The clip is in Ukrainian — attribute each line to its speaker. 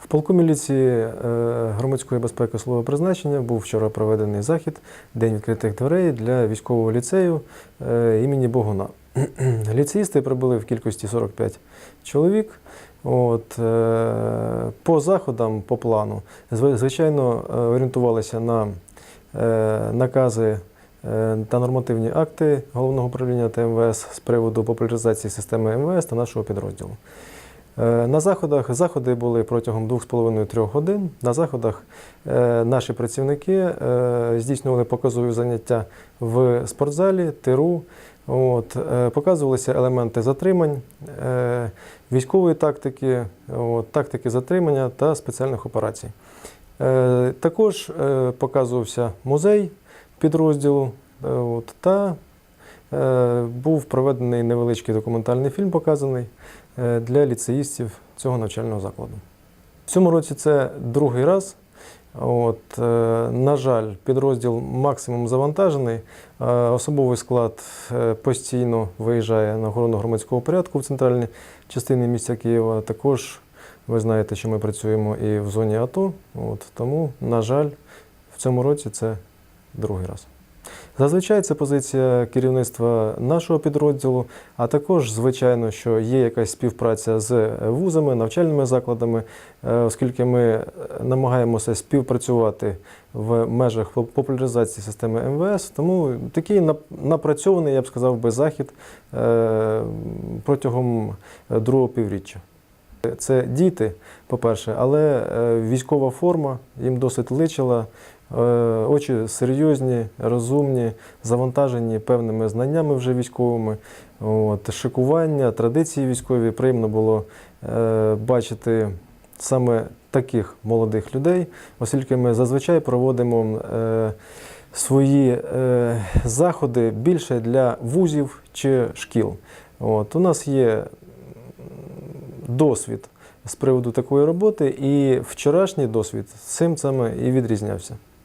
Speaker 1: В полку міліції е, громадської безпеки слова призначення був вчора проведений захід День відкритих дверей для військового ліцею е, імені Богуна. Ліцеїсти прибули в кількості 45 чоловік. От, е, по заходам, по плану, звичайно, орієнтувалися на накази та нормативні акти головного управління ТМВС з приводу популяризації системи МВС та нашого підрозділу. Е, На заходах заходи були протягом 2,5-3 годин. На заходах е, наші працівники е, здійснювали показові заняття в спортзалі, тиру. От, показувалися елементи затримань, військової тактики, от, тактики затримання та спеціальних операцій. Також показувався музей підрозділу от, та був проведений невеличкий документальний фільм, показаний е, для ліцеїстів цього навчального закладу. В цьому році це другий раз. От, е, на жаль, підрозділ максимум завантажений. Е, Особовий склад е, постійно виїжджає на охорону громадського порядку в центральні частини міста Києва. Також ви знаєте, що ми працюємо і в зоні АТО. От, тому, на жаль, в цьому році це другий раз. Зазвичай це позиція керівництва нашого підрозділу, а також, звичайно, що є якась співпраця з вузами, навчальними закладами, е, оскільки ми намагаємося співпрацювати в межах популяризації системи МВС. Тому такий напрацьований, я б сказав би, захід е, протягом е, другого півріччя. Це діти, по-перше, але військова форма їм досить личила. Е, Очі серйозні, розумні, завантажені певними знаннями вже військовими. От, шикування, традиції військові. Приємно було е, бачити саме таких молодих людей, оскільки ми зазвичай проводимо е, свої е, заходи більше для вузів чи шкіл. От, у нас є досвід з приводу такої роботи, і вчорашній досвід цим саме і відрізнявся.